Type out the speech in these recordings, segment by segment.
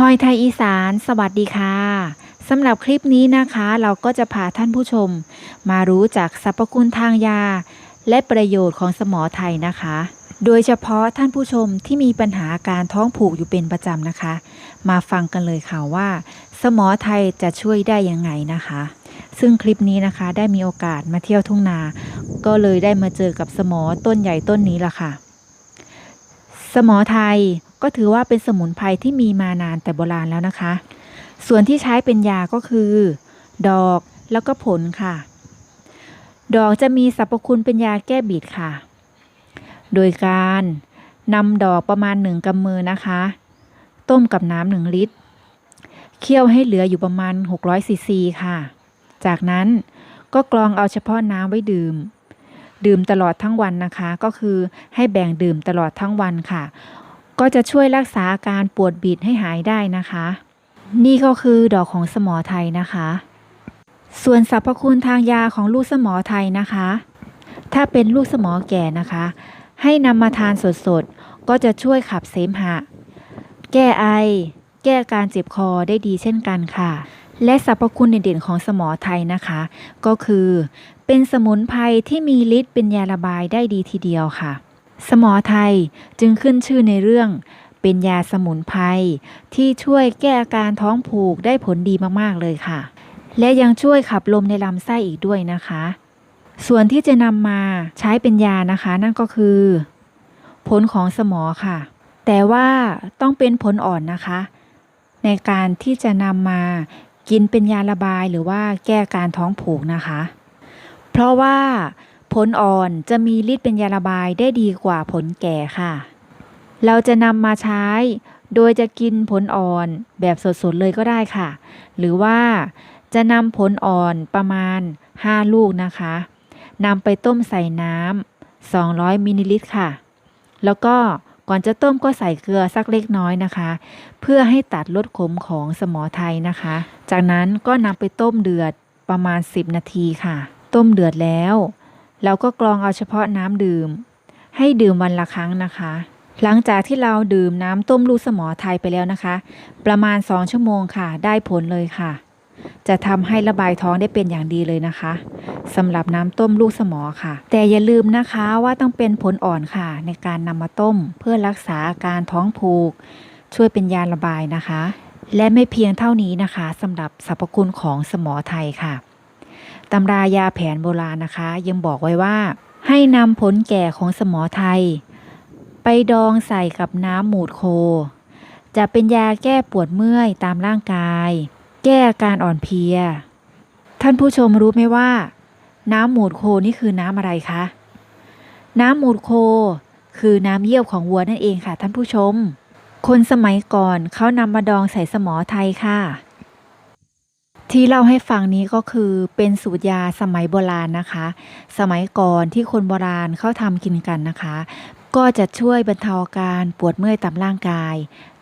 ฮอยไทยอีสาน สวัสดีค่ะสำหรับคลิปนี้นะคะ เราก็จะพาท่านผู้ชม มารู้จักสรรพคุณทางยา และประโยชน์ของสมอไทยนะคะ โดยเฉพาะท่านผู้ชมที่มีปัญหาการท้องผูกอยู่เป็นประจำนะคะ มาฟังกันเลยค่ะว่า สมอไทยจะช่วยได้ยังไงนะคะ ซึ่งคลิปนี้นะคะได้มีโอกาสมาเที่ยวทุ่งนา ก็เลยได้มาเจอกับสมอต้นใหญ่ต้นนี้ล่ะค่ะ สมอไทย ก็ถือว่าเป็นสมุนไพรที่มีมานานแต่โบราณแล้วนะคะ ส่วนที่ใช้เป็นยาก็คือ ดอกแล้วก็ผลค่ะ ดอกจะมีสรรพคุณเป็นยาแก้บิดค่ะ โดยการนำดอกประมาณหนึ่งกำมือนะคะ ต้มกับน้ำหนึ่งลิตร เคี่ยวให้เหลืออยู่ประมาณ 600ซีซีค่ะ จากนั้นก็กรองเอาเฉพาะน้ำไว้ดื่ม ดื่มตลอดทั้งวันนะคะ ก็คือให้แบ่งดื่มตลอดทั้งวันค่ะ ก็จะช่วยรักษาอาการปวดบิดให้หายได้นะคะ นี่ก็คือดอกของสมอไทยนะคะ ส่วนสรรพคุณทางยาของลูกสมอไทยนะคะ ถ้าเป็นลูกสมอแก่นะคะ ให้นำมาทานสดๆ ก็จะช่วยขับเสมหะ แก้ไอ แก้การเจ็บคอได้ดีเช่นกันค่ะและสรรพคุณเด่นๆของสมอไทยนะคะ ก็คือเป็นสมุนไพรที่มีฤทธิ์เป็นยาระบายได้ดีทีเดียวค่ะ สมอไทยจึงขึ้นชื่อในเรื่อง เป็นยาสมุนไพรที่ช่วยแก้อาการท้องผูกได้ผลดีมากๆเลยค่ะ และยังช่วยขับลมในลำไส้อีกด้วยนะคะ ส่วนที่จะนำมาใช้เป็นยานะคะ นั่นก็คือ ผลของสมอค่ะ แต่ว่าต้องเป็นผลอ่อนนะคะ ในการที่จะนำมากินเป็นยาระบายหรือว่าแก้การท้องผูกนะคะ เพราะว่า ผลอ่อนจะมีฤทธิ์เป็นยาระบายได้ดีกว่าผลแก่ค่ะ เราจะนำมาใช้ โดยจะกินผลอ่อนแบบสดๆเลยก็ได้ค่ะ หรือว่าจะนำผลอ่อนประมาณ 5 ลูกนะคะนำไปต้มใส่น้ำ200มิลลิลิตรค่ะ แล้วก็ก่อนจะต้มก็ใส่เกลือสักเล็กน้อยนะคะ เพื่อให้ตัดรสขมของสมอไทยนะคะ จากนั้นก็นำไปต้มเดือดประมาณ 10 นาทีค่ะ ต้มเดือดแล้ว เราก็กรองเอาเฉพาะน้ำดื่ม ให้ดื่มวันละครั้งนะคะ หลังจากที่เราดื่มน้ำต้มลูกสมอไทยไปแล้วนะคะ ประมาณ 2 ชั่วโมงค่ะ ได้ผลเลยค่ะ จะทำให้ระบายท้องได้เป็นอย่างดีเลยนะคะสำหรับน้ำต้มลูกสมอค่ะ แต่อย่าลืมนะคะว่าต้องเป็นผลอ่อนค่ะ ในการนำมาต้ม เพื่อรักษาอาการท้องผูก ช่วยเป็นยาระบายนะคะ และไม่เพียงเท่านี้นะคะสำหรับสรรพคุณของสมอไทยค่ะ ตำรายาแผนโบราณนะคะ ยังบอกไว้ว่า ให้นำผลแก่ของสมอไทย ไปดองใส่กับน้ำหมูดโค จะเป็นยาแก้ปวดเมื่อยตามร่างกาย แก้อาการอ่อนเพลีย ท่านผู้ชมรู้ไหมว่า น้ำหมูดโคนี่คือน้ำอะไรคะ น้ำหมูดโค คือน้ำเยี่ยวของวัวนั่นเองค่ะท่านผู้ชม คนสมัยก่อนเขานำมาดองใส่สมอไทยค่ะ ที่เล่าให้ฟังนี้ก็คือเป็นสูตรยาสมัยโบราณนะคะ สมัยก่อนที่คนโบราณเขาทำกินกันนะคะ ก็จะช่วยบรรเทาอาการปวดเมื่อยตามร่างกาย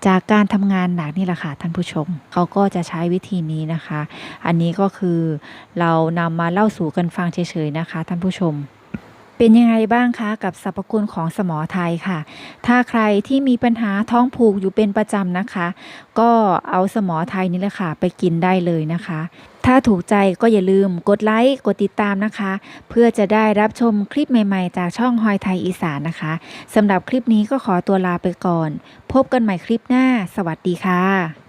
จากการทำงานหนักนี่แหละค่ะท่านผู้ชม เขาก็จะใช้วิธีนี้นะคะ อันนี้ก็คือเรานำมาเล่าสู่กันฟังเฉยๆนะคะท่านผู้ชม เป็นยังไงบ้างคะกับสรรพคุณของสมอไทยค่ะ ถ้าใครที่มีปัญหาท้องผูกอยู่เป็นประจำนะคะ ก็เอาสมอไทยนี่แหละค่ะ ไปกินได้เลยนะคะ ถ้าถูกใจก็อย่าลืมกดไลค์กดติดตามนะคะ เพื่อจะได้รับชมคลิปใหม่ๆ จากช่องฮอยไทยอีสานนะคะสำหรับคลิปนี้ก็ขอตัวลาไปก่อน พบกันใหม่คลิปหน้า สวัสดีค่ะ